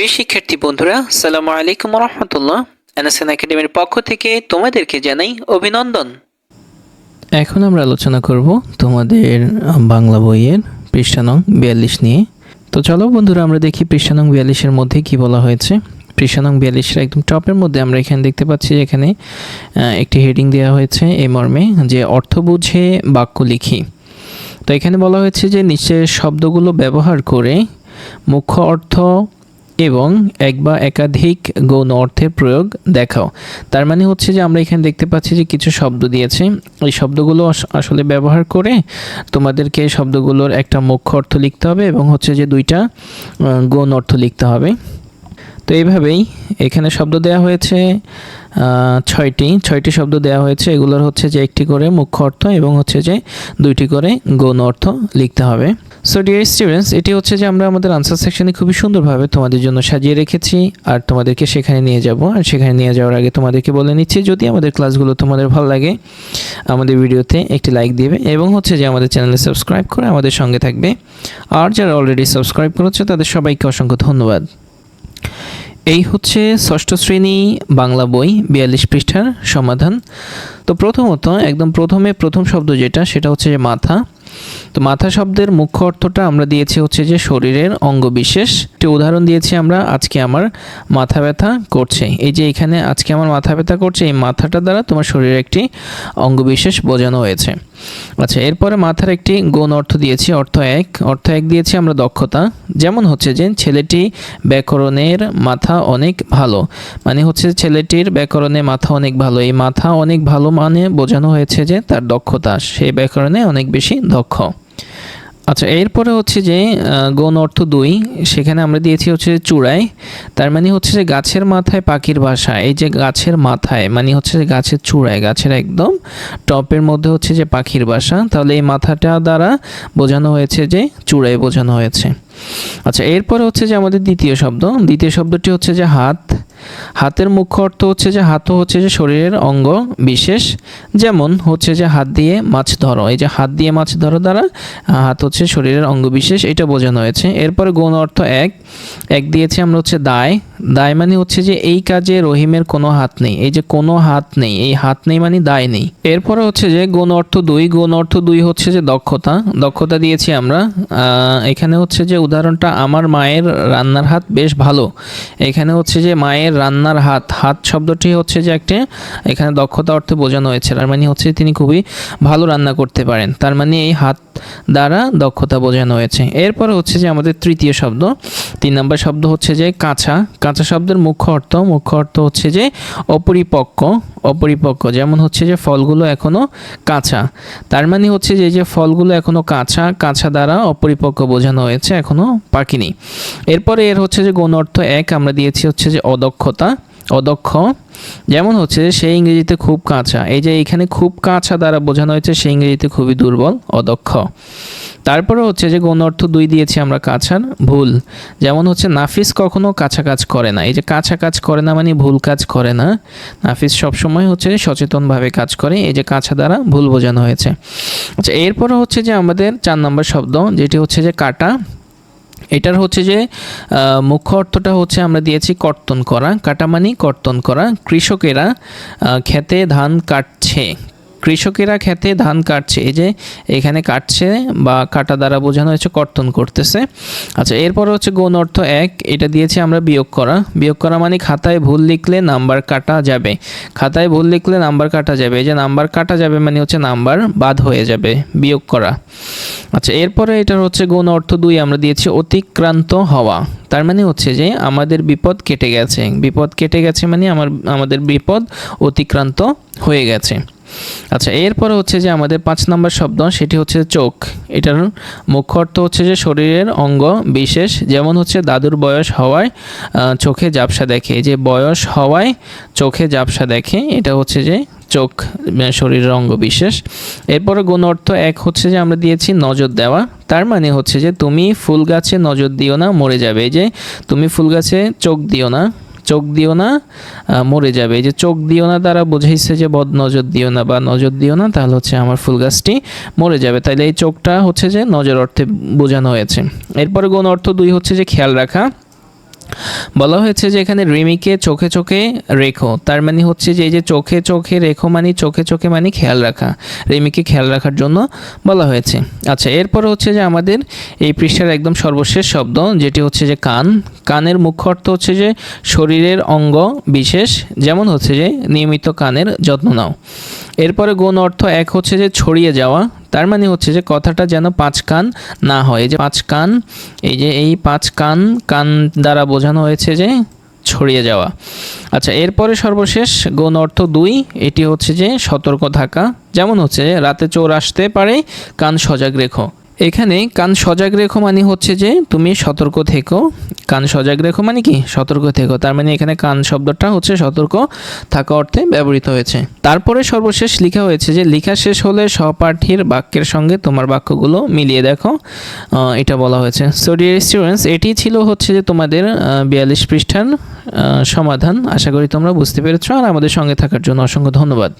প্রিয় শিক্ষার্থী বন্ধুরা সালাম আলাইকুম রহমতুল্লাহ এনএসএন একাডেমির পক্ষ থেকে তোমাদেরকে জানাই অভিনন্দন। এখন আমরা আলোচনা করব তোমাদের বাংলা বইয়ের পৃষ্ঠা নং বিয়াল্লিশ নিয়ে। তো চলো বন্ধুরা, আমরা দেখি পৃষ্ঠা নং বিয়াল্লিশের মধ্যে কি বলা হয়েছে। পৃষ্ঠা নং বিয়াল্লিশের একদম টপের মধ্যে আমরা এখানে দেখতে পাচ্ছি এখানে একটি হেডিং দেওয়া হয়েছে এই মর্মে যে অর্থ বুঝে বাক্য লিখি। তো এখানে বলা হয়েছে যে নিচের শব্দগুলো ব্যবহার করে মুখ্য অর্থ এবং এক বা একাধিক গৌণ অর্থের প্রয়োগ দেখাও। তার মানে হচ্ছে যে আমরা এখানে দেখতে পাচ্ছি যে কিছু শব্দ দিয়েছে। এই শব্দগুলো আসলে ব্যবহার করে তোমাদেরকে শব্দগুলোর একটা মুখ্য অর্থ লিখতে হবে এবং হচ্ছে যে দুইটা গৌণ অর্থ লিখতে হবে। তো এইভাবেই এখানে শব্দ দেওয়া হয়েছে ছয়টি। ছয়টি শব্দ দেওয়া হয়েছে। এগুলোর হচ্ছে যে একটি করে মুখ্য অর্থ এবং হচ্ছে যে দুইটি করে গৌণ অর্থ লিখতে হবে। সো ডিয়ার স্টুডেন্টস এটি হচ্ছে যে আমরা আমাদের আনসার সেকশনে খুবই সুন্দরভাবে তোমাদের জন্য সাজিয়ে রেখেছি আর তোমাদেরকে সেখানে নিয়ে যাব। আর সেখানে নিয়ে যাওয়ার আগে তোমাদেরকে বলে নিচ্ছি, যদি আমাদের ক্লাসগুলো তোমাদের ভালো লাগে, আমাদের ভিডিওতে একটি লাইক দিবে এবং হচ্ছে যে আমাদের চ্যানেলে সাবস্ক্রাইব করে আমাদের সঙ্গে থাকবে। আর যারা অলরেডি সাবস্ক্রাইব করেছে, তাদের সবাইকে অসংখ্য ধন্যবাদ। এই হচ্ছে ষষ্ঠ শ্রেণি বাংলা বই বিয়াল্লিশ পৃষ্ঠার সমাধান। তো প্রথমত, একদম প্রথমে প্রথম শব্দ যেটা, সেটা হচ্ছে যে মাথা। তো মাথা শব্দের মুখ্য অর্থটা আমরা দিয়েছি হচ্ছে যে শরীরের অঙ্গ বিশেষ একটি উদাহরণ দিয়েছি আমরা, আজকে আমার মাথা ব্যথা করছে। এই যে এখানে আজকে আমার মাথা ব্যথা করছে, এই মাথাটা দ্বারা তোমার শরীরের একটি অঙ্গ বিশেষ বোঝানো হয়েছে। আচ্ছা এরপরে মাথার একটি গুণ অর্থ দিয়েছি, অর্থ এক। অর্থ এক দিয়েছি আমরা দক্ষতা। যেমন হচ্ছে যে ছেলেটি ব্যাকরণের মাথা অনেক ভালো। মানে হচ্ছে ছেলেটির ব্যাকরণে মাথা অনেক ভালো। এই মাথা অনেক ভালো মানে বোঝানো হয়েছে যে তার দক্ষতা। সেই ব্যাকরণে অনেক বেশি দক্ষ। আচ্ছা এরপরে হচ্ছে যে গণ অর্থ দুই, সেখানে আমরা দিয়েছি হচ্ছে চূড়ায়। তার মানে হচ্ছে যে গাছের মাথায় পাখির বাসা, এই যে গাছের মাথায় মানে হচ্ছে যে গাছের চূড়ায়, গাছের একদম টপের মধ্যে হচ্ছে যে পাখির বাসা, তাহলে এই মাথাটা দ্বারা বোঝানো হয়েছে যে, চূড়ায় বোঝানো হয়েছে। আচ্ছা এরপরে হচ্ছে যে আমাদের দ্বিতীয় শব্দ। দ্বিতীয় শব্দটি হচ্ছে যে হাত। হাতের মুখ্য অর্থ হচ্ছে যে হাতও হচ্ছে যে শরীরের অঙ্গ বিশেষ। যেমন হচ্ছে যে হাত দিয়ে মাছ ধরো। এই যে হাত দিয়ে মাছ ধরো দ্বারা হাত হচ্ছে শরীরের অঙ্গ বিশেষ, এটা বোঝানো হয়েছে। এরপরে গৌণ অর্থ এক। এক দিয়েছি আমরা হচ্ছে দায়। দায় মানে হচ্ছে যে এই কাজে রহিমের কোনো হাত নেই, এই যে কোনো হাত নেই, এই হাত নেই মানে দায় নেই। এরপরে হচ্ছে যে গৌণ অর্থ দুই, গৌণ অর্থ দুই হচ্ছে যে দক্ষতা দক্ষতা দিয়েছি আমরা। এখানে হচ্ছে যে উদাহরণটা, আমার মায়ের রান্নার হাত বেশ ভালো। এখানে হচ্ছে যে মায়ের রান্নার হাত হাত শব্দটি হচ্ছে যে একটা, এখানে দক্ষতা অর্থে বোঝানো হয়েছে। তার মানে হচ্ছে তিনি খুবই ভালো রান্না করতে পারেন। তার মানে এই হাত দ্বারা দক্ষতা বোঝানো হয়েছে। এরপরে হচ্ছে যে আমাদের তৃতীয় শব্দ তিন নম্বর শব্দ হচ্ছে যে কাঁচা। কাঁচা শব্দের মুখ্য অর্থ মুখ্য অর্থ হচ্ছে যে অপরিপক্ক অপরিপক্ক। যেমন হচ্ছে যে ফলগুলো এখনও কাঁচা। তার মানে হচ্ছে যে যে ফলগুলো এখনও কাঁচা কাঁচা দ্বারা অপরিপক্ক বোঝানো হয়েছে, এখনও পাকিনি এরপরে এর হচ্ছে যে গৌণ অর্থ এক, আমরা দিয়েছি হচ্ছে যে অদক্ষতা, অদক্ষ। যেমন হচ্ছে যে, সে ইংরেজিতে খুব কাঁচা। এই যে এখানে খুব কাঁচা দ্বারা বোঝানো হয়েছে, সে ইংরেজিতে খুবই দুর্বল, অদক্ষ। তারপরে হচ্ছে যে গৌণ অর্থ দুই দিয়েছি আমরা কাছার ভুল। যেমন হচ্ছে নাফিস কখনো কাছা কাজ করে না। এই যে কাছা কাজ করে না মানে ভুল কাজ করে না। নাফিস সবসময় হচ্ছে সচেতনভাবে কাজ করে। এই যে কাছা দ্বারা ভুল বোঝানো হয়েছে। আচ্ছা এরপরে হচ্ছে যে আমাদের চার নম্বর শব্দ, যেটি হচ্ছে যে কাটা। এটার হচ্ছে যে মুখ্য অর্থটা হচ্ছে আমরা দিয়েছি কর্তন করা। কাটা মানে কর্তন করা। কৃষকেরা খেতে ধান কাটছে। কৃষকেরা খেতে ধান কাটছে। এই যে এখানে কাটছে বা কাটা দ্বারা বোঝানো হয়েছে, কর্তন করতেছে। আচ্ছা এরপর হচ্ছে গৌণ অর্থ এক। এটা দিয়েছি আমরা বিয়োগ করা। বিয়োগ করা মানে খাতায় ভুল লিখলে নাম্বার কাটা যাবে। খাতায় ভুল লিখলে নাম্বার কাটা যাবে। এই যে নাম্বার কাটা যাবে মানে হচ্ছে নাম্বার বাদ হয়ে যাবে, বিয়োগ করা। আচ্ছা এরপরে এটার হচ্ছে গৌণ অর্থ দুই। আমরা দিয়েছি অতিক্রান্ত হওয়া। তার মানে হচ্ছে যে আমাদের বিপদ কেটে গেছে। বিপদ কেটে গেছে মানে আমার, আমাদের বিপদ অতিক্রান্ত হয়ে গেছে। আচ্ছা এরপরে হচ্ছে যে আমাদের পাঁচ নম্বর শব্দ, সেটি হচ্ছে চোখ। এটার মুখ্য অর্থ হচ্ছে যে শরীরের অঙ্গ বিশেষ, যেমন হচ্ছে দাদুর বয়স হওয়ায় চোখে ঝাপসা দেখে। যে বয়স হওয়ায় চোখে ঝাপসা দেখে, এটা হচ্ছে যে চোখ শরীরের অঙ্গ বিশেষ। এরপরে গুণ অর্থ এক হচ্ছে যে আমরা দিয়েছি নজর দেওয়া। তার মানে হচ্ছে যে তুমি ফুল গাছে নজর দিও না, মরে যাবে। যে তুমি ফুল গাছে চোখ দিও না। চোখ দিও না মরে যাবে। এই যে চোখ দিও না তারা বোঝাইছে যে বদ নজর দিও না বা নজর দিও না, তাহলে হচ্ছে আমার ফুল গাছটি মরে যাবে। তাহলে এই চোখটা হচ্ছে যে নজর অর্থে বোঝানো হয়েছে। এরপরে কোন অর্থ দুই হচ্ছে যে খেয়াল রাখা। বলা হয়েছে যে এখানে রিমিকে চোখে চোখে রেখো। তার মানে হচ্ছে যে এই যে চোখে চোখে রেখো মানে চোখে চোখে মানে খেয়াল রাখা। রিমিকে খেয়াল রাখার জন্য বলা হয়েছে। আচ্ছা এরপর হচ্ছে যে আমাদের এই পৃষ্ঠার একদম সর্বশেষ শব্দ, যেটি হচ্ছে যে কান। কানের মুখ্য অর্থ হচ্ছে যে শরীরের অঙ্গ বিশেষ, যেমন হচ্ছে যে নিয়মিত কানের যত্ন নাও। এরপরে গুণ অর্থ এক হচ্ছে যে ছড়িয়ে যাওয়া, তার মানে হচ্ছে যে কথাটা যেন পাঁচ কান না হয়। এই যে পাঁচ কান, এই যে এই পাঁচ কান কান দ্বারা বোঝানো হয়েছে যে ছড়িয়ে যাওয়া। আচ্ছা এরপরে সর্বশেষ গুণ অর্থ দুই, এটি হচ্ছে যে সতর্ক থাকা। যেমন হচ্ছে রাতে চোর আসতে পারে, কান সজাগ রেখো। এখানে কান সজাগ রেখো মানে হচ্ছে যে তুমি সতর্ক থেকো। কান সজাগ রেখো মানে কি? সতর্ক থেকো। তার মানে এখানে কান শব্দটা হচ্ছে সতর্ক থাকা অর্থে ব্যবহৃত হয়েছে। তারপরে সর্বশেষ লেখা হয়েছে যে, লেখা শেষ হলে সহপাঠীর বাক্যের সঙ্গে তোমার বাক্যগুলো মিলিয়ে দেখো। এটা বলা হয়েছে। সো ডিয়ার স্টুডেন্টস এটি ছিল হচ্ছে যে তোমাদের বিয়াল্লিশ পৃষ্ঠার সমাধান। আশা করি তোমরা বুঝতে পেরেছ। আর আমাদের সঙ্গে থাকার জন্য অসংখ্য ধন্যবাদ।